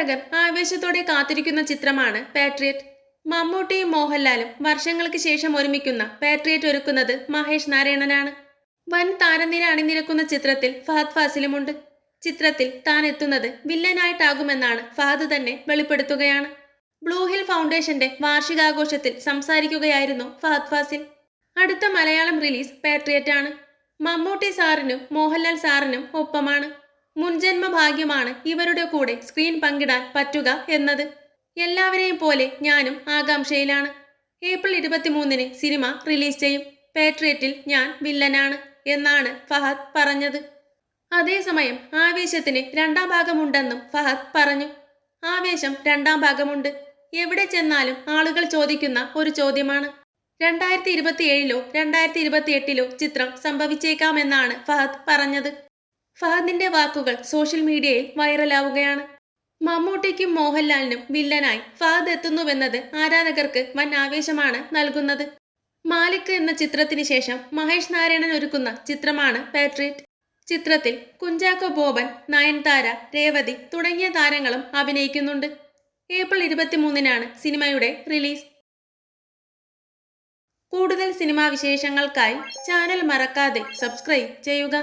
ആരാധകർ ആവേശത്തോടെ കാത്തിരിക്കുന്ന ചിത്രമാണ് പാട്രിയറ്റ് മമ്മൂട്ടിയും മോഹൻലാലും വർഷങ്ങൾക്ക് ശേഷം ഒരുമിക്കുന്ന പാട്രിയറ്റ് ഒരുക്കുന്നത് മഹേഷ് നാരായണനാണ്. വൻ താരനിര അണിനിരക്കുന്ന ചിത്രത്തിൽ ഫഹദ് ഫാസിലുമുണ്ട്. ചിത്രത്തിൽ താൻ എത്തുന്നത് വില്ലനായിട്ടാകുമെന്നാണ് ഫഹദ് തന്നെ വെളിപ്പെടുത്തുകയാണ്. ബ്ലൂ ഹിൽ ഫൗണ്ടേഷന്റെ വാർഷികാഘോഷത്തിൽ സംസാരിക്കുകയായിരുന്നു ഫഹദ് ഫാസിൽ. അടുത്ത മലയാളം റിലീസ് പാട്രിയറ്റ് ആണ്. മമ്മൂട്ടി സാറിനും മോഹൻലാൽ സാറിനും ഒപ്പമാണ്. മുൻജന്മ ഭാഗ്യമാണ് ഇവരുടെ കൂടെ സ്ക്രീൻ പങ്കിടാൻ പറ്റുക എന്നത്. എല്ലാവരെയും പോലെ ഞാനും ആകാംക്ഷയിലാണ്. ഏപ്രിൽ ഇരുപത്തിമൂന്നിന് സിനിമ റിലീസ് ചെയ്യും. പേട്രിയറ്റിൽ ഞാൻ വില്ലനാണ് എന്നാണ് ഫഹദ് പറഞ്ഞത്. അതേസമയം ആവേശത്തിന് രണ്ടാം ഭാഗമുണ്ടെന്നും ഫഹദ് പറഞ്ഞു. ആവേശം രണ്ടാം ഭാഗമുണ്ട്. എവിടെ ചെന്നാലും ആളുകൾ ചോദിക്കുന്ന ഒരു ചോദ്യമാണ്. രണ്ടായിരത്തി ഇരുപത്തി ഏഴിലോ രണ്ടായിരത്തി ഇരുപത്തി എട്ടിലോ ചിത്രം സംഭവിച്ചേക്കാമെന്നാണ് ഫഹദ് പറഞ്ഞത്. ഫഹദിന്റെ വാക്കുകൾ സോഷ്യൽ മീഡിയയിൽ വൈറലാവുകയാണ്. മമ്മൂട്ടിക്കും മോഹൻലാലിനും വില്ലനായി ഫഹദ് എത്തുന്നുവെന്നത് ആരാധകർക്ക് വൻ ആവേശമാണ് നൽകുന്നത്. മാലിക് എന്ന ചിത്രത്തിന് ശേഷം മഹേഷ് നാരായണൻ ഒരുക്കുന്ന ചിത്രമാണ് പാട്രിയറ്റ്. ചിത്രത്തിൽ കുഞ്ചാക്കോ ബോബൻ നയൻതാര രേവതി തുടങ്ങിയ താരങ്ങളും അഭിനയിക്കുന്നുണ്ട്. ഏപ്രിൽ ഇരുപത്തിമൂന്നിനാണ് സിനിമയുടെ റിലീസ്. കൂടുതൽ സിനിമാ വിശേഷങ്ങൾക്കായി ചാനൽ മറക്കാതെ സബ്സ്ക്രൈബ് ചെയ്യുക.